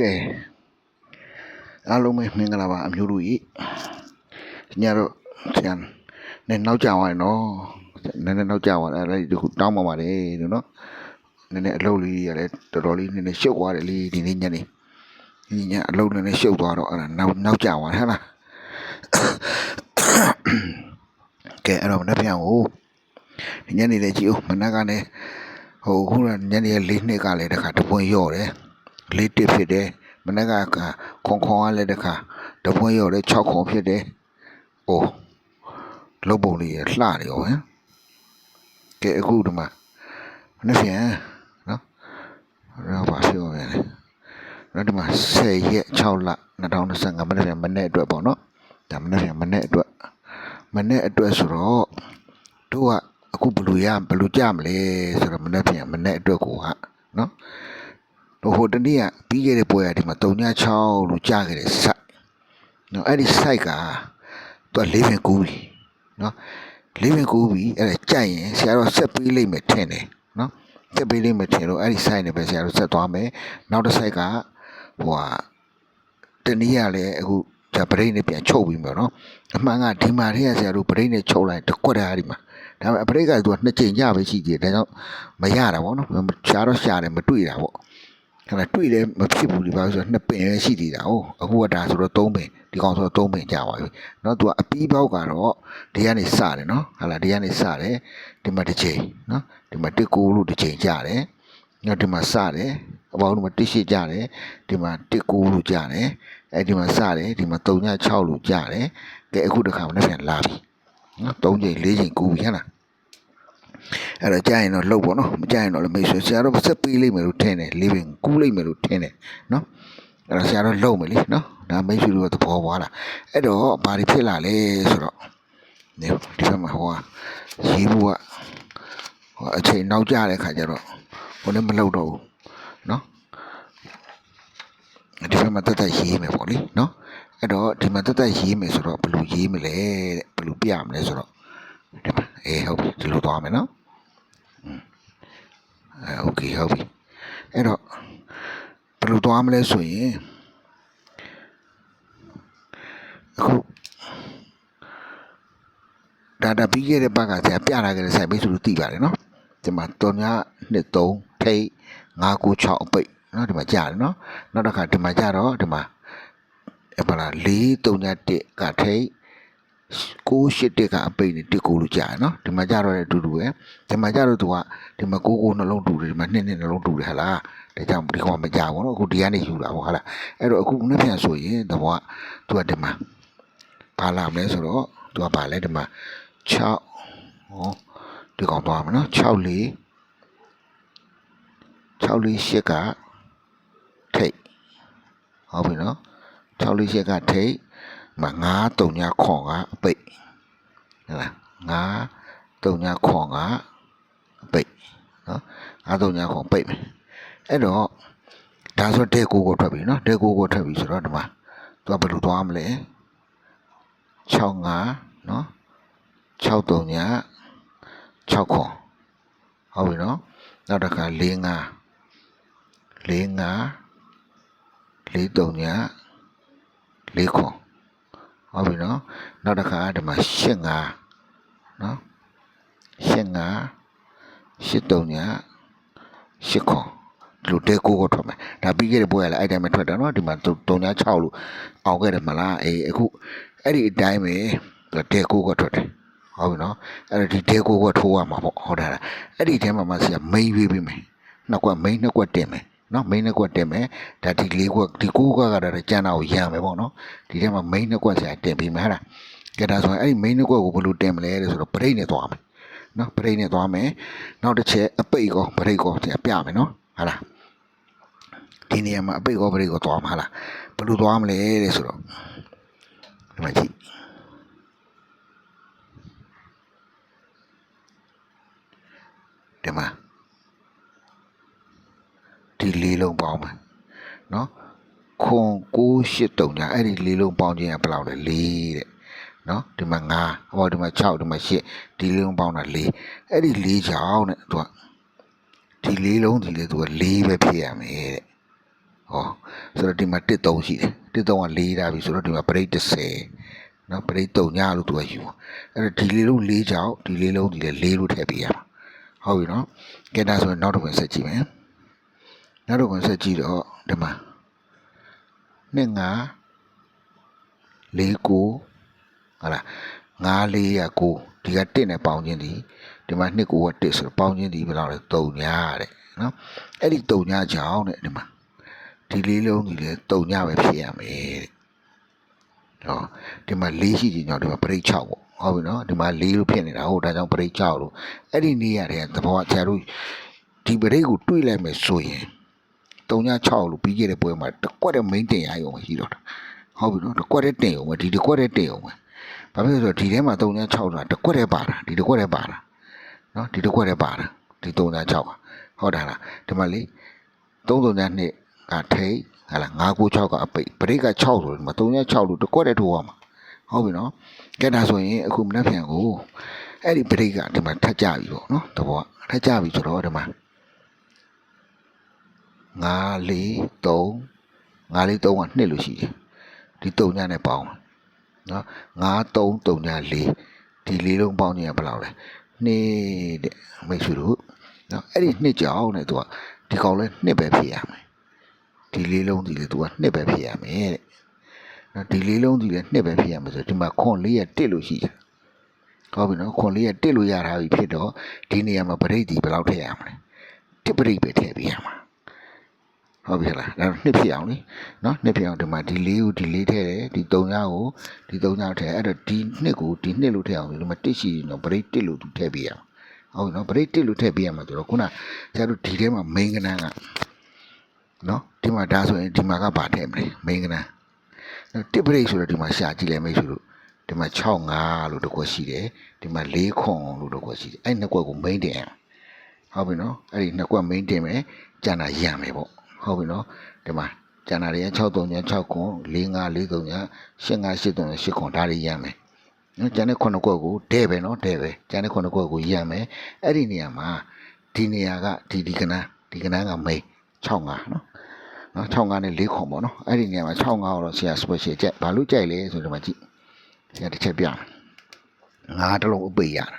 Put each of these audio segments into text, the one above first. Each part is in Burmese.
ကဲအားလုံးပဲမင်္ဂလာပါအမျိုးတို့ဤညတော့ဆရာနဲ့နောက်ကြသွားရင်နော်နည်းနည်းနောက်ကြသွားတယ်အဲ့ဒါဒီခုတောင်းပါပါတယ်လို့နော်နည်းနည်းအလုပ်လေးရလဲတော်တော်လေးနည်းနည်းရှုပ်သွားတယ်လေဒီနေ့ညနေဒီညအလုပ်နည်းနည်းရှုပ်သွားတော့အဲ့ဒါနောက်နောက်ကြသွားတယ်ဟဟလားကဲအဲ့တော့မနေ့ပြန်ကိုညနေလေးကြည့်ဦးမနေ့ကလည်းဟိုခုညနေလေးနှစ်ကလည်းတခါတပွင့်ရော့တယ် လေးတစ်ဖြစ်တယ်မနေ့ကခွန်ခွန်ကလည်းတခါတပွင့်ရော်လည်း6ခွန်ဖြစ်တယ်။အိုးလုတ်ပုံလေးရလှတယ်ရောဟမ်။ကဲအခုဒီမှာနှစ်ပြန်နော်။တော့ပါပြောရမယ်။တော့ဒီမှာ10ရက်6လ2025မနေ့ပြန်မနေ့အတွက်ပေါ့နော်။ဒါမနေ့ပြန်မနေ့အတွက်မနေ့အတွက်ဆိုတော့တို့ကအခုဘယ်လိုရဘယ်လိုကြမလဲဆိုတော့မနေ့ပြန်မနေ့အတွက်ကိုကနော်။ ဟိုတနေ့ကပြီးခဲ့တဲ့ပွဲကဒီမှာ396လို့ကြားခဲ့တဲ့ site နော်အဲ့ဒီ site ကသူကလေးပင်ကူးပြီနော်လေးပင်ကူးပြီအဲ့ဒါကြိုက်ရင်ဆရာတော်ဆက်ပေးလိုက်မယ်ထင်တယ်နော်ဆက်ပေးလိုက်မယ်ထင်လို့အဲ့ဒီ site နဲ့ပဲဆရာတော်ဆက်သွားမယ်နောက်တစ် site ကဟိုဟာတနေ့ကလည်းအခုဂျာပရိတ်နဲ့ပြန်ချုပ်ပြီးမှာနော်အမှန်ကဒီမှာတည်းကဆရာတို့ပရိတ်နဲ့ချုပ်လိုက်တစ်ခွက်တည်းဟာဒီမှာဒါပေမဲ့ပရိတ်ကသူကနှစ်ကြိမ်ကြပဲရှိသေးတယ်ဒါကြောင့်မရတာပေါ့နော်ရှားတော့ရှားတယ်မတွေ့တာပေါ့ အဲ့ဒါတွေ့လည်းမဖြစ်ဘူးဒီပါဆိုတော့နှစ်ပင်ပဲရှိသေးတာဟုတ်အခုကဒါဆိုတော့သုံးပင်ဒီကောင်ဆိုတော့သုံးပင်ကြာပါပြီเนาะသူကအပီးပေါက်ကတော့ဒီကနေစတယ်เนาะဟာလာဒီကနေစတယ်ဒီမှာတစ်ချိန်เนาะဒီမှာတစ်ကိုလို့တစ်ချိန်ကြာတယ်เนาะဒီမှာစတယ်အပေါင်းဒီမှာတစ်ရှိကြာတယ်ဒီမှာတစ်ကိုလို့ကြာတယ်အဲ့ဒီမှာစတယ်ဒီမှာ3ည6လို့ကြာတယ်ကဲအခုတစ်ခါမှလည်းပြန်လာပြီเนาะ3ချိန်4ချိန်ကူပြီဟဲ့လား အဲ့တော့ကြာရင်တော့လှုပ်ပေါ့နော်မကြာရင်တော့လည်းမိတ်ဆွေဆရာတော့ဆက်ပေးလိုက်မယ်လို့ထင်တယ်လေးပင်ကူးလိုက်မယ်လို့ထင်တယ်နော်အဲ့တော့ဆရာတော့လှုပ်မယ်လीနော်ဒါမိတ်ဆွေတို့ကသဘောပွားလာအဲ့တော့ဘာတွေဖြစ်လာလဲဆိုတော့ဒီဒီဘက်မှာဟိုကရေးဘူးကဟိုအချိန်နောက်ကျတဲ့ခါကျတော့ဟိုလည်းမလှုပ်တော့ဘူးနော်ဒီဘက်မှာတက်တက်ရေးမယ်ပေါ့လीနော်အဲ့တော့ဒီမှာတက်တက်ရေးမယ်ဆိုတော့ဘယ်လိုရေးမလဲတဲ့ဘယ်လိုပြမလဲဆိုတော့ဒီမှာ အေးဟုတ်ပြီဒီလိုသွားမယ်နော် အဲโอเคဟုတ်ပြီအဲ့တော့ဘယ်လိုသွားမလဲဆိုရင်အခုဒါဒါပြီးခဲ့တဲ့ဘက်ကဆရာပြလာခဲ့တဲ့ဆိုင်မိတ်ဆွေတို့သိပါတယ်နော်ဒီမှာ3ည2 3ထိတ်5 9 6အပိတ်နော်ဒီမှာကြားတယ်နော်နောက်တစ်ခါဒီမှာကြတော့ဒီမှာအဲ့ပါလား4 3ည1ကထိတ် ကိုရှိတက်ကအပိတ်နဲ့တစ်ကိုလို့ကြာရနော်ဒီမှာကြတော့လည်းအတူတူပဲဒီမှာကြတော့သူကဒီမှာကိုကိုနှလုံးတူတယ်ဒီမှာနှစ်နှစ်နှလုံးတူတယ်ဟလားဒါကြောင့်ဒီကောင်မကြဘူးနော်အခုဒီကနေယူတာပေါ့ဟလားအဲ့တော့အခုနှစ်ပြန်ဆိုရင်တဘောကသူကဒီမှာဘာလာမလဲဆိုတော့သူကဘာလဲဒီမှာ6ဟောဒီကောင်သွားမယ်နော်6လေး6လေး8ကထိတ်ဟုတ်ပြီနော်6လေး8ကထိတ် မှာ9 3ညခွန်ကအပိတ်ဟဲ့လား9 3ညခွန်ကအပိတ်နော်9 3ညခွန်ပိတ်မယ်အဲ့တော့ဒါဆိုတဲ့ကိုကိုထွက်ပြီနော်တဲ့ကိုကိုထွက်ပြီဆိုတော့ဒီမှာသူကဘယ်လိုသွားမလဲ65နော်6 3ည6ခွန်ဟုတ်ပြီနော်နောက်တစ်ခါ4 5 4 5 4 3ည4ခွန် ဟုတ်ပြီနော်နောက်တစ်ခါဒီမှာ၈၅နော်၈၅၈တုံညာ၈ခွန်လူတဲကိုကိုထွက်မယ်ဒါပြီးခဲ့တဲ့ပွဲကလည်းအဲ့တိုင်းပဲထွက်တယ်နော်ဒီမှာတုံညာ6လို့အောင်ခဲ့တယ်မလားအေးအခုအဲ့ဒီအတိုင်းပဲတဲကိုကိုထွက်တယ်ဟုတ်ပြီနော်အဲ့တော့ဒီတဲကိုကိုထိုးရမှာပေါ့ဟုတ်တယ်အဲ့ဒီထဲမှာမှဆရာမိန်ရွေးပေးမယ်နှစ်ကွက်မိန်နှစ်ကွက်တင်မယ် နော်မိန်းနှစ်ကွက်တင်မယ်ဒါဒီလေးကွက်ဒီကိုးကွက်ကဒါကျန်တာကိုရံမယ်ပေါ့နော်ဒီထဲမှာမိန်းနှစ်ကွက်ဆရာတင်ပြီးမယ်ဟဲ့လားကဲဒါဆိုရင်အဲ့ဒီမိန်းနှစ်ကွက်ကိုဘယ်လိုတင်မလဲတဲ့ဆိုတော့ပရိတ်နဲ့သွားမယ်နော်ပရိတ်နဲ့သွားမယ်နောက်တစ်ချက်အပိတ်ကောပရိတ်ကောဆရာပြမယ်နော်ဟုတ်လားဒီနေရာမှာအပိတ်ကောပရိတ်ကောသွားမှာဟုတ်လားဘယ်လိုသွားမလဲတဲ့ဆိုတော့ဒီမှာကြည့်ဒီမှာဒီ လေးလုံးပေါင်းမယ်နော်ခွန်983ညာအဲ့ဒီလေးလုံးပေါင်းခြင်းကဘယ်လောက်လဲ4တဲ့နော်ဒီမှာ9ဟောဒီမှာ6ဒီမှာ8ဒီလေးလုံးပေါင်းတာ4အဲ့ဒီ4ချောင်းတဲ့သူကဒီလေးလုံးဒီလေသူက4ပဲဖြစ်ရမယ်တဲ့ဟောဆိုတော့ဒီမှာတစ်3ရှိတယ်တစ်3က4တာပြီဆိုတော့ဒီမှာပရိတ်30နော်ပရိတ်3ညလို့သူကယူအဲ့တော့ဒီလေးလုံး4ကြောက်ဒီလေးလုံးဒီလေး4လို့ထည့်ပေးရမှာဟုတ်ပြီနော်ကဲဒါဆိုရင်နောက်တစ်ဝင်ဆက်ကြည့်မယ် နောက်တစ်ဝင်ဆက်ကြည့်တော့ဒီမှာနှစ်ငါ4ကိုဟာလား9 4ရ9ဒီက1နဲ့ပေါင်းခြင်းဒီဒီမှာ2ကိုက1ဆိုတော့ပေါင်းခြင်းဒီဘယ်လောက်လဲ3ညတဲ့နော်အဲ့ဒီ3ညကြောင်းတဲ့ဒီမှာဒီလေးလုံးဒီလေ3ညပဲဖြစ်ရမယ်တဲ့ဟောဒီမှာ4ရှိခြင်းကြောင့်ဒီမှာပရိတ်6ပေါ့ဟုတ်ပြီနော်ဒီမှာ4လို့ဖြစ်နေတာဟုတ်ဒါကြောင့်ပရိတ်6လို့အဲ့ဒီနေရတဲ့သဘောကဆရာတို့ဒီပရိတ်ကိုတွေးလိုက်မယ်ဆိုရင် 3ည6လို့ပြီးခဲ့တဲ့ပွဲမှာတကွက်တဲ့ main တင်ရရုံပဲရှိတော့တာဟုတ်ပြီနော်တကွက်တဲ့တင်ရုံပဲဒီတကွက်တဲ့တင်ရုံပဲဘာဖြစ်လို့လဲဆိုတော့ဒီထဲမှာ3ည6ဆိုတာတကွက်တဲ့ပါတာဒီတကွက်တဲ့ပါတာနော်ဒီတကွက်တဲ့ပါတာဒီ3ည6ကဟုတ်တာလားဒီမှာလေ3 3ည2ကထိတ်ဟာလား9 9 6ကအပိတ်ပရိတ်က6ဆိုတော့ဒီမှာ3ည6လို့တကွက်တဲ့ထိုးရမှာဟုတ်ပြီနော်ကဲဒါဆိုရင်အခုမနေ့ပြန်ကိုအဲ့ဒီပရိတ်ကဒီမှာထပ်ကြပြီပေါ့နော်တဘောကထပ်ကြပြီဆိုတော့ဒီမှာ 9 4 3 9 4 3က2လို့ရှိတယ်ဒီ3ညနဲ့ပေါင်းနော်9 3 3ည4ဒီလေးလုံးပေါင်းခြင်းကဘယ်လောက်လဲ2တဲ့မိတ်ဆွေတို့နော်အဲ့ဒီနှစ်ကြောင်းနဲ့သူကဒီကောင်လဲနှစ်ပဲဖြစ်ရမယ်ဒီလေးလုံးဒီလေသူကနှစ်ပဲဖြစ်ရမယ်တဲ့နော်ဒီလေးလုံးဒီလေနှစ်ပဲဖြစ်ရမယ်ဆိုဒီမှာခွန်လေးရတစ်လို့ရှိတယ်ဟုတ်ပြီနော်ခွန်လေးရတစ်လို့ရတာပြီဖြစ်တော့ဒီနေရာမှာပရိတ်ဒီဘယ်လောက်ထည့်ရမလဲတစ်ပရိတ်ပဲထည့်ပေးရမှာ ဟုတ်ပြီလားဒါနှစ်ဖြစ်အောင်လေနော်နှစ်ဖြစ်အောင်ဒီမှာဒီလေးကိုဒီလေးထည့်တယ်ဒီ၃ညကိုဒီ၃ညထည့်အဲ့တော့ဒီနှစ်ကိုဒီနှစ်လို့ထည့်အောင်ဒီမှာတစ်ရှိရင်တော့ပရိတ်တစ်လို့သူထည့်ပေးရမှာဟုတ်ပြီနော်ပရိတ်တစ်လို့ထည့်ပေးရမှာဆိုတော့ခုနဆရာတို့ဒီထဲမှာ main ကဏ္ဍကနော်ဒီမှာဒါဆိုရင်ဒီမှာကဘာထည့်မလဲ main ကဏ္ဍနော်တစ်ပရိတ်ဆိုတော့ဒီမှာရှာကြည့်လိုက်မိတ်ဆွေတို့ဒီမှာ65လို့တစ်ခွက်ရှိတယ်ဒီမှာ4ခွန်လို့တစ်ခွက်ရှိတယ်အဲ့နှစ်ခွက်ကို main တင်ရအောင်ဟုတ်ပြီနော်အဲ့ဒီနှစ်ခွက် main တင်မယ်ကျန်တာရံမယ်ပေါ့ ဟုတ်ပြီနော်ဒီမှာကျန်တာတွေက63ည6ခွန်45 43ည85 83 8ခွန်ဒါတွေရံမယ်နော်ကျန်တဲ့ခုနှစ်ခွက်ကိုဒဲပဲနော်ဒဲပဲကျန်တဲ့ခုနှစ်ခွက်ကိုရံမယ်အဲ့ဒီနေရာမှာဒီနေရာကဒီဒီကနန်းဒီကနန်းက main 65နော်နော်65နဲ့4ခွန်ပေါ့နော်အဲ့ဒီနေရာမှာ65တော့ဆရာ special ချက်ဘာလို့ကြိုက်လဲဆိုတော့ဒီမှာကြည့်ဆရာတစ်ချက်ပြမယ်ငါးတစ်လုံးအပိတ်ရတာ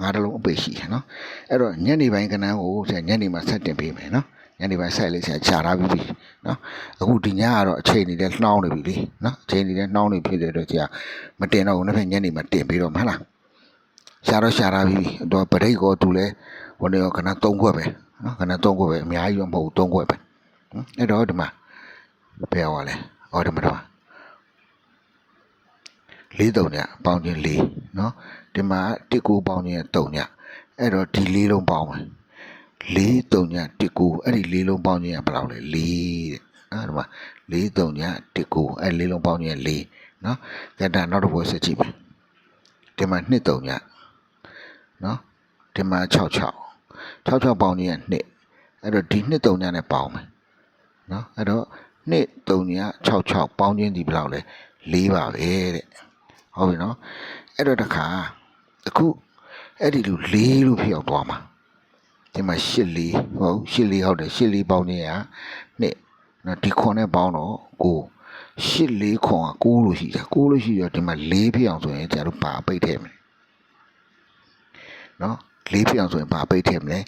ငါးတစ်လုံးအပိတ်ရှိတယ်နော်အဲ့တော့ညနေပိုင်းကနန်းကိုဆရာညနေမှာဆက်တင်ပေးမယ်နော် ညနေပိုင်းဆက်လေးဆရာခြာထားပြီးပြီနော်အခုဒီညကတော့အချိန်နေလဲနှောင်းနေပြီလေနော်အချိန်နေလဲနှောင်းနေဖြစ်တဲ့အတွက်ဆရာမတင်တော့ဘူးနှစ်ဖက်ညနေမှာတင်ပြီးတော့မဟုတ်လားရှာတော့ရှာထားပြီးပြီတော့ပရိတ်ကောသူလဲဟိုနေရောခဏ၃ခွက်ပဲနော်ခဏ၃ခွက်ပဲအများကြီးတော့မဟုတ်ဘူး၃ခွက်ပဲနော်အဲ့တော့ဒီမှာဘယ်ဟောလဲဟောဒီမှာတော့လေးတုံညပေါင်းခြင်းလေးနော်ဒီမှာတစ်ကူပေါင်းခြင်းတုံညအဲ့တော့ဒီလေးလုံးပေါင်းမယ် လေးတုံညတစ်ကူအဲ့ဒီလေးလုံးပေါင်းခြင်းကဘယ်လောက်လဲလေးတဲ့နော်ဒီမှာလေးတုံညတစ်ကူအဲ့လေးလုံးပေါင်းခြင်းလေးနော်ကြက်တာနောက်တစ်ပွဲဆက်ကြည့်မယ်ဒီမှာနှစ်တုံညနော်ဒီမှာ6 6 6 6ပေါင်းခြင်းကနှစ်အဲ့တော့ဒီနှစ်တုံညနဲ့ပေါင်းမယ်နော်အဲ့တော့နှစ်တုံည6 6ပေါင်းခြင်းဒီဘယ်လောက်လဲ၄ပါပဲတဲ့ဟုတ်ပြီနော်အဲ့တော့တခါအခုအဲ့ဒီလို၄လို့ဖြစ်အောင်သွားမှာ ဒီမှာ၈၄ဟုတ်၈၄ဟုတ်တယ်၈၄ပေါင်းခြင်းကနှစ်နော်ဒီခွန်နဲ့ပေါင်းတော့ကို၈၄ခွန်က9လို့ရှိတာ9လို့ရှိတော့ဒီမှာ၄ဖြစ်အောင်ဆိုရင်ကျတော့ပါပိတ်ထည့်မယ်နော်လေးဖြစ်အောင်ဆိုရင်ဘာပိတ်ထည့်မလဲ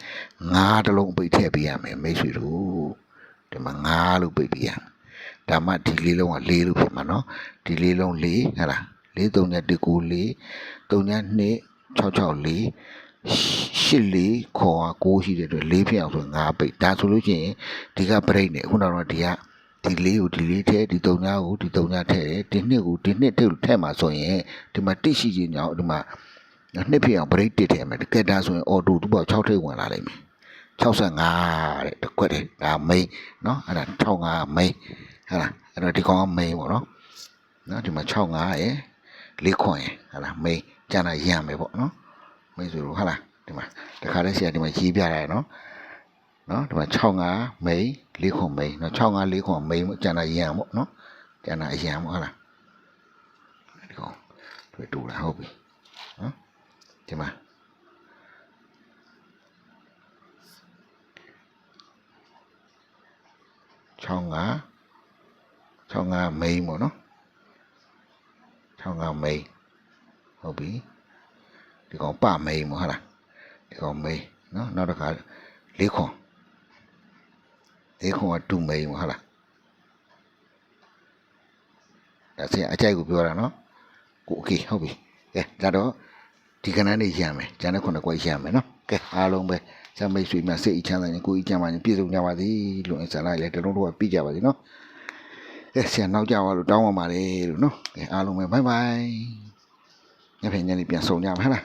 ငါးတလုံးပိတ်ထည့်ပေးရမယ်မိတ်ဆွေတို့ဒီမှာငါးလို့ပိတ်ပေးရမယ်ဒါမှဒီလေးလုံးကလေးလို့ဖြစ်မှာနော်ဒီလေးလုံးလေးဟဲ့လားလေးသုံးည1 9လေးသုံးည2 6 6လေး ရှစ်လေးခေါ်က6ရှိတဲ့အတွက်လေးဖြစ်အောင်ဆိုငါးပိတ်ဒါဆိုလို့ရှိရင်ဒီကပရိတ်နဲ့ခုနကတော့ဒီကဒီလေးကိုဒီလေးထဲဒီသုံးညကိုဒီသုံးညထဲတယ်ဒီနှစ်ကိုဒီနှစ်ထဲထဲမှာဆိုရင်ဒီမှာတိရှိခြင်းကြောင့်ဒီမှာနှစ်ဖြစ်အောင်ပရိတ်တစ်ထဲမှာတကယ်ဒါဆိုရင်အော်တိုသူ့ဘော6ထိပ်ဝင်လာလိမ့်မယ်65တဲ့တကွက်တယ်ဒါမိန်เนาะအဲ့ဒါ65မိန်ဟဲ့လားအဲ့တော့ဒီကောင်ကမိန်ပေါ့နော်နော်ဒီမှာ65ရယ်၄ခွန်ရယ်ဟဲ့လားမိန်ကျန်တာရံမယ်ပေါ့နော် မိန်ဆိုလို့ဟဲ့လားဒီမှာတခါလဲဆရာဒီမှာရေးပြရတယ်နော်နော်ဒီမှာ65မိန်၄ခွန်မိန်နော်65၄ခွန်မိန်ကျန်တာရံပေါ့နော်ကျန်တာအရံပေါ့ဟဲ့လားဒီကောင်တွေ့တူလားဟုတ်ပြီနော်ဒီမှာ6 65 65မိန်းပေါ့နော်65မိန်းဟုတ်ပြီ ဒီကောင်ပမိန်းပေါ့ဟုတ်လားဒီကောင်မိန်းနော်နောက်တစ်ခါလေးခွန်လေးခွန်ကတူမိန်းပေါ့ဟုတ်လားဒါစင်အကြိုက်ကိုပြောတာနော်ကိုโอเคဟုတ်ပြီကဲဒါတော့ဒီကဏ္ဍလေးရမယ်ကျန်တဲ့ခုနှစ်ကွက်ရမယ်နော်ကဲအားလုံးပဲစမိတ်ဆွေများစိတ်အချမ်းသာရင်ကိုယ်ကြီးကြမ်းပါရင်ပြည့်စုံကြပါစေလို့အစလိုက်လေတလုံးတော့ပြကြပါစေနော် ကဲဆရာနောက်ကြပါလို့တောင်းပါပါတယ်လို့နော်ကဲအားလုံးပဲဘိုင်ဘိုင်ညဖေညနေပြန်ဆုံကြပါဟဲ့လား